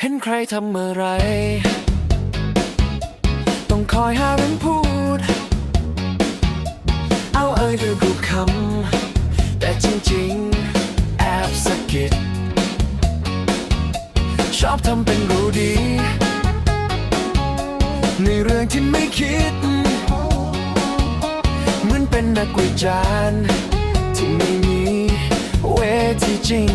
เห็นใครทำอะไร ต้องคอยหาเรื่องพูด เอาเอ่ยด้วยรูปคำ แต่จริงๆ แอบสะกิด ชอบทำเป็นรู้ดี ในเรื่องที่ไม่คิด เหมือนเป็นนักวิจารณ์ที่ไม่มีเวทีจริง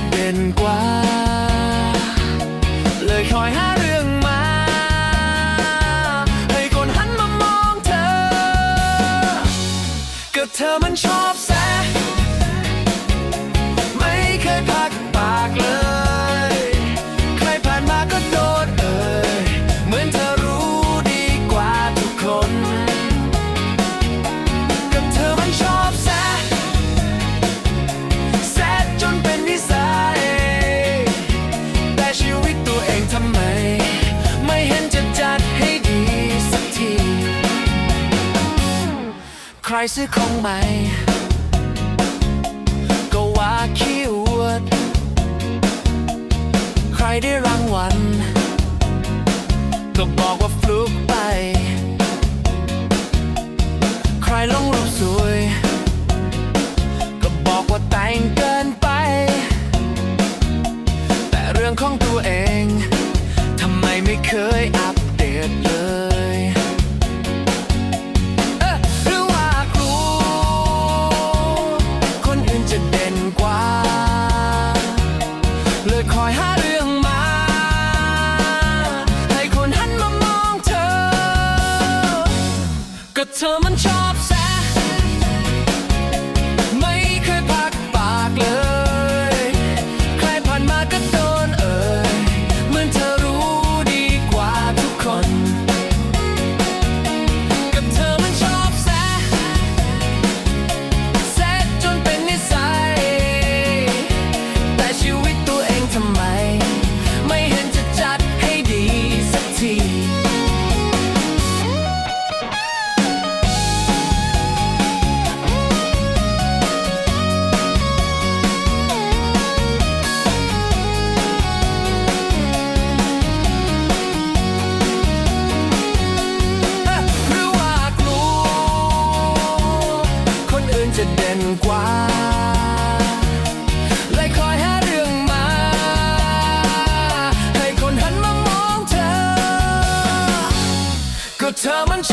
จะเด่นกว่า เลยคอยหาเรื่องมา ให้คนหันมามองเธอ ก็เธอมันชอบ ใครซื้อของใหม่ ก็ว่าขี้อวด ใครได้รางวัล ก็บอกว่าฟลุกไป ใครลง เธอมันชอบแซ กว่า เลยคอยหาเรื่องมา ให้คนหันมามองเธอ ก็เธอมันช